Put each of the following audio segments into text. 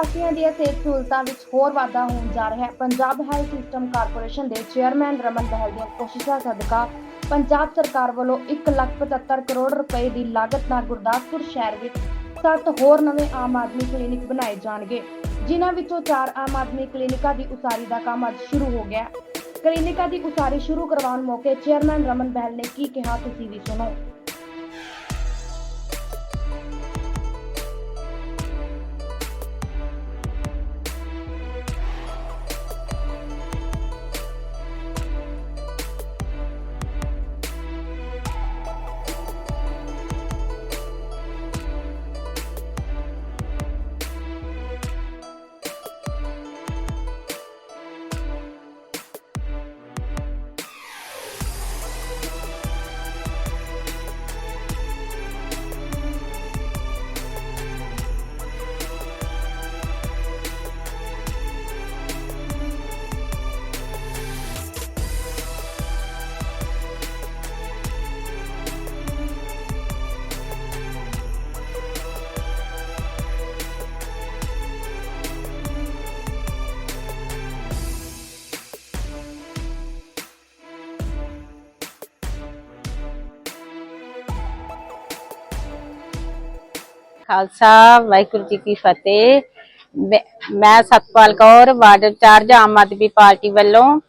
ਵਾਸੀਆਂ ਦੀਆਂ ਸਿਹਤ ਸਹੂਲਤਾਂ ਵਿੱਚ ਹੋਰ ਵਾਧਾ ਹੋਣ ਜਾ ਰਿਹਾ ਹੈ ਪੰਜਾਬ ਹੈਲਥ ਸਿਸਟਮ ਕਾਰਪੋਰੇਸ਼ਨ ਦੇ ਚੇਅਰਮੈਨ ਰਮਨ ਬਹਿਲ ਦੀਆਂ ਕੋਸ਼ਿਸ਼ਾਂ ਸਦਕਾ ਪੰਜਾਬ ਸਰਕਾਰ ਵੱਲੋਂ 1,75 ਕਰੋੜ ਰੁਪਏ ਦੀ ਲਾਗਤ ਨਾਲ ਗੁਰਦਾਸਪੁਰ ਸ਼ਹਿਰ ਵਿੱਚ ਸੱਤ ਹੋਰ ਨਵੇਂ ਆਮ ਆਦਮੀ ਕਲੀਨਿਕ ਬਣਾਏ ਜਾਣਗੇ ਜਿਨ੍ਹਾਂ ਵਿੱਚੋਂ ਚਾਰ ਆਮ ਆਦਮੀ ਕਲੀਨਿਕਾਂ ਦੀ ਉਸਾਰੀ ਦਾ ਕੰਮ ਅੱਜ ਸ਼ੁਰੂ ਹੋ ਗਿਆ ਹੈ। ਕਲੀਨਿਕਾਂ ਦੀ ਉਸਾਰੀ ਸ਼ੁਰੂ ਕਰਵਾਉਣ ਮੌਕੇ ਚੇਅਰਮੈਨ ਰਮਨ ਬਹਿਲ ਨੇ ਕੀ ਕਿਹਾ ਤੁਸੀਂ ਵੀ ਸੁਣੋ ਖਾਲਸਾ, ਵਾਹਿਗੁਰੂ ਜੀ ਕੀ ਫਤਿਹ। ਮੈਂ- Satpal Kaur, ward incharge Aam Aadmi party ਵੱਲੋਂ।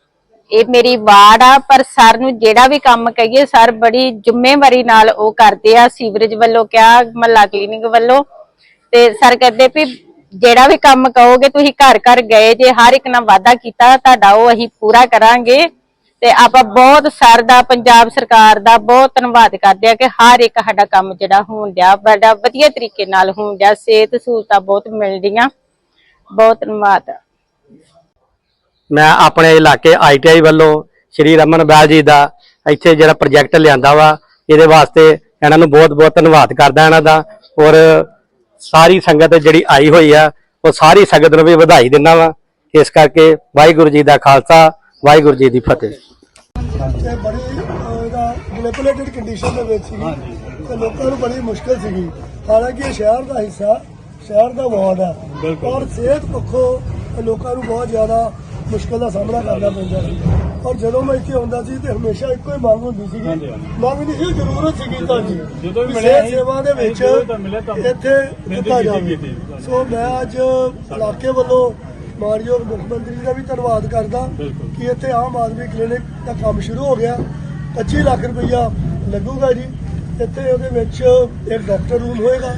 ਇਹ ਮੇਰੀ ਵਾਰਡ ਆ, ਪਰ ਸਰ ਨੂੰ ਜਿਹੜਾ ਵੀ ਕੰਮ ਕਹੀਏ, ਸਰ ਬੜੀ ਜ਼ਿੰਮੇਵਾਰੀ ਨਾਲ ਉਹ ਕਰਦੇ ਆ, ਸੀਵਰੇਜ ਵੱਲੋਂ ਕਿਹਾ, ਮਹੱਲਾ ਕਲੀਨਿਕ ਵੱਲੋਂ। ਤੇ ਸਰ ਕਹਿੰਦੇ ਵੀ ਜਿਹੜਾ ਵੀ ਕੰਮ ਕਹੋਗੇ, ਤੁਸੀਂ ਘਰ ਘਰ ਗਏ ਜੇ, ਹਰ ਇੱਕ ਨਾਲ ਵਾਅਦਾ ਕੀਤਾ, ਤੁਹਾਡਾ ਉਹ ਅਸੀਂ ਪੂਰਾ ਕਰਾਂਗੇ। ਤੇ ਆਪਾਂ ਬਹੁਤ ਸਰ ਦਾ ਪੰਜਾਬ ਸਰਕਾਰ ਦਾ ਬਹੁਤ ਧੰਨਵਾਦ ਕਰਦੇ ਆ ਕਿ ਹਰ ਇੱਕ ਸਾਡਾ ਕੰਮ ਜਿਹੜਾ ਹੋਣ ਡਿਆ, ਬੜਾ ਵਧੀਆ ਤਰੀਕੇ ਨਾਲ ਹੋਣ ਡਿਆ, ਸਿਹਤ ਸਹੂਲਤਾਂ ਬਹੁਤ ਮਿਲਦੀਆਂ। ਬਹੁਤ ਧੰਨਵਾਦ। ਮੈਂ ਆਪਣੇ ਇਲਾਕੇ ਆਈਟੀਆਈ ਵੱਲੋਂ ਸ਼੍ਰੀ ਰਮਨ ਬੈਲ ਜੀ ਦਾ ਇੱਥੇ ਜਿਹੜਾ ਪ੍ਰੋਜੈਕਟ ਲਿਆਂਦਾ ਵਾ, ਇਹਦੇ ਵਾਸਤੇ ਇਹਨਾਂ ਨੂੰ ਬਹੁਤ-ਬਹੁਤ ਧੰਨਵਾਦ ਕਰਦਾ ਇਹਨਾਂ ਦਾ। ਔਰ ਸਾਰੀ ਸੰਗਤ ਜਿਹੜੀ ਆਈ ਹੋਈ ਆ, ਉਹ ਸਾਰੀ ਸੰਗਤ ਨੂੰ ਵੀ ਵਧਾਈ ਦਿੰਦਾ ਵਾ। ਇਸ ਕਰਕੇ ਵਾਹਿਗੁਰੂ ਜੀ ਦਾ ਖਾਲਸਾ, ਵਾਹਿਗੁਰੂ ਜੀ ਦੀ ਫਤਿਹ। ਤੇ ਬੜੀ ਇਹਦਾ ਮੈਨੀਪੂਲੇਟਡ ਕੰਡੀਸ਼ਨ ਦੇ ਵਿੱਚ ਸੀਗੀ। ਤੇ ਲੋਕਾਂ ਨੂੰ ਬੜੀ ਮੁਸ਼ਕਲ ਸੀਗੀ। ਹਾਲਾਂਕਿ ਇਹ ਸ਼ਹਿਰ ਦਾ ਹਿੱਸਾ ਸ਼ਹਿਰ ਦਾ ਵਾਰਡ ਹੈ। ਔਰ ਸਿਹਤ ਪੱਖੋਂ ਲੋਕਾਂ ਨੂੰ ਬਹੁਤ ਜ਼ਿਆਦਾ ਮੁਸ਼ਕਲ ਦਾ ਸਾਹਮਣਾ ਕਰਨਾ ਪੈਂਦਾ ਸੀ। ਔਰ ਜਦੋਂ ਮੈਂ ਇੱਥੇ ਆਉਂਦਾ ਸੀ ਤੇ ਹਮੇਸ਼ਾ ਇੱਕੋ ਹੀ ਮੰਗ ਹੁੰਦੀ ਸੀਗੀ। ਮੰਗ ਦੀ ਸੀ ਜ਼ਰੂਰਤ ਸੀਗੀ ਤੁਹਾਡੀ ਜਦੋਂ ਵੀ ਮਿਲਿਆ ਸੀ, ਸੇਵਾ ਦੇ ਵਿੱਚ ਇੱਥੇ ਦਿੱਤਾ ਜਾਵੇ। ਸੋ ਮੈਂ ਅੱਜ ਇਲਾਕੇ ਵੱਲੋਂ ਮਾਨਯੋਗ ਮੁੱਖ ਮੰਤਰੀ ਦਾ ਵੀ ਧੰਨਵਾਦ ਕਰਦਾ। ਕਿ ਇੱਥੇ ਆਮ ਆਦਮੀ ਕਲੀਨਿਕ ਦਾ ਕੰਮ ਸ਼ੁਰੂ ਹੋ ਗਿਆ। 25 ਲੱਖ ਰੁਪਈਆ ਲੱਗੂਗਾ ਜੀ। ਇੱਥੇ ਉਹਦੇ ਵਿੱਚ ਇੱਕ ਡਾਕਟਰ ਰੂਮ ਹੋਏਗਾ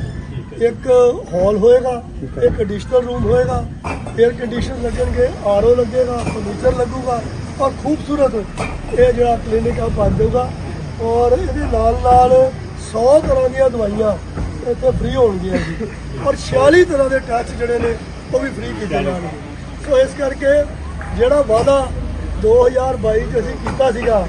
ਇੱਕ ਹਾਲ ਹੋਏਗਾ ਇੱਕ ਐਡੀਸ਼ਨਲ ਰੂਮ ਹੋਏਗਾ। 에ਅਰ ਕੰਡੀਸ਼ਨ ਲੱਗਣਗੇ ਆਰਓ ਲੱਗੇਗਾ ਫਰਨੀਚਰ ਲੱਗੂਗਾ। ਔਰ ਖੂਬਸੂਰਤ ਇਹ ਜਿਹੜਾ ਕਲੀਨਿਕ ਆ ਬਣ ਜਾਊਗਾ। ਔਰ ਇਹਦੇ ਨਾਲ ਨਾਲ 100 ਤਰ੍ਹਾਂ ਦੀਆਂ ਦਵਾਈਆਂ ਇੱਥੇ ਫ੍ਰੀ ਹੋਣਗੀਆਂ ਜੀ। ਔਰ 46 ਤਰ੍ਹਾਂ ਦੇ ਟੈਸਟ ਜਿਹੜੇ ਨੇ ਉਹ ਵੀ ਫ੍ਰੀ ਕੀਤੇ ਜਾਣਗੇ। ਸੋ ਇਸ ਕਰਕੇ ਜਿਹੜਾ ਵਾਅਦਾ 2022 ਚ ਅਸੀਂ ਕੀਤਾ ਸੀਗਾ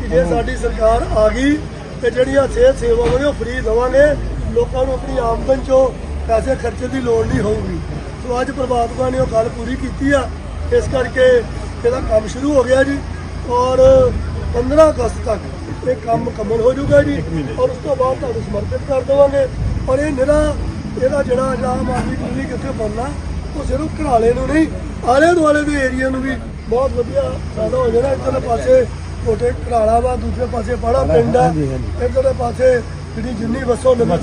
ਕਿ ਜੇ ਸਾਡੀ ਸਰਕਾਰ ਆ ਗਈ ਤੇ ਜਿਹੜੀਆਂ ਸਿਹਤ ਸੇਵਾਵਾਂ ਨੇ ਉਹ ਫ੍ਰੀ ਦੇਵਾਂਗੇ ਲੋਕਾਂ ਨੂੰ ਆਪਣੀ ਆਮਦਨ ਚੋਂ ਪੈਸੇ ਖਰਚਣ ਦੀ ਲੋੜ ਨਹੀਂ ਹੋਊਗੀ। ਸੋ ਅੱਜ ਪ੍ਰਭਾਤਮਾ ਨੇ ਉਹ ਗੱਲ ਪੂਰੀ ਕੀਤੀ ਆ ਇਸ ਕਰਕੇ ਇਹਦਾ ਕੰਮ ਸ਼ੁਰੂ ਹੋ ਗਿਆ ਜੀ ਔਰ 15 ਅਗਸਤ ਤੱਕ ਇਹ ਕੰਮ ਮੁਕੰਮਲ ਹੋ ਜਾਊਗਾ ਜੀ ਔਰ ਉਸ ਤੋਂ ਬਾਅਦ ਤੁਹਾਨੂੰ ਸਮਰਪਿਤ ਕਰ ਦੇਵਾਂਗੇ। ਔਰ ਇਹ ਨਿਰਾ ਇਹਦਾ ਜਿਹੜਾ ਆਮ ਆਦਮੀ ਕਲੀਨਿਕ ਇੱਥੇ ਬਣਨਾ ਉਹ ਸਿਰਫ ਘਰਾਲੇ ਨੂੰ ਨਹੀਂ ਆਲੇ ਦੁਆਲੇ ਦੇ ਏਰੀਆ ਨੂੰ ਵੀ ਬਹੁਤ ਵਧੀਆ ਫਾਇਦਾ ਹੋ ਜਾਣਾ। ਇੱਧਰਲੇ ਪਾਸੇ ਕੋਟੇ ਘਰਾਲਾ ਵਾ ਦੂਸਰੇ ਪਾਸੇ ਬੜਾ ਪਿੰਡ ਆ। ਇੱਧਰਲੇ ਪਾਸੇ ਜਿਹੜੀ ਜਿੰਨੀ ਵਸੋਂ ਨਵੀਂ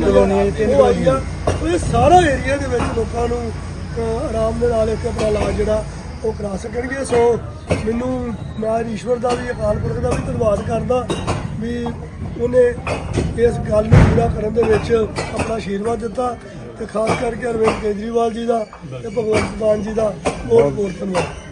ਕਲੋਨੀ ਹੈ ਉਹ ਆਈ ਆ ਇਹ ਸਾਰਾ ਏਰੀਆ ਦੇ ਵਿੱਚ ਲੋਕਾਂ ਨੂੰ ਆਰਾਮ ਦੇ ਨਾਲ ਇੱਕ ਆਪਣਾ ਇਲਾਜ ਜਿਹੜਾ ਉਹ ਕਰਾ ਸਕਣਗੇ ਸੋ ਮੈਨੂੰ ਮੈਂ ਈਸ਼ਵਰ ਦਾ ਵੀ ਅਕਾਲ ਪੁਰਖ ਦਾ ਵੀ ਧੰਨਵਾਦ ਕਰਦਾ ਵੀ ਉਹਨੇ ਇਸ ਗੱਲ ਨੂੰ ਪੂਰਾ ਕਰਨ ਦੇ ਵਿੱਚ ਆਪਣਾ ਆਸ਼ੀਰਵਾਦ ਦਿੱਤਾ। ਤੇ ਖਾਸ ਕਰਕੇ ਅਰਵਿੰਦ ਕੇਜਰੀਵਾਲ ਜੀ ਦਾ ਤੇ ਭਗਵੰਤ ਮਾਨ ਜੀ ਦਾ ਬਹੁਤ ਬਹੁਤ ਧੰਨਵਾਦ।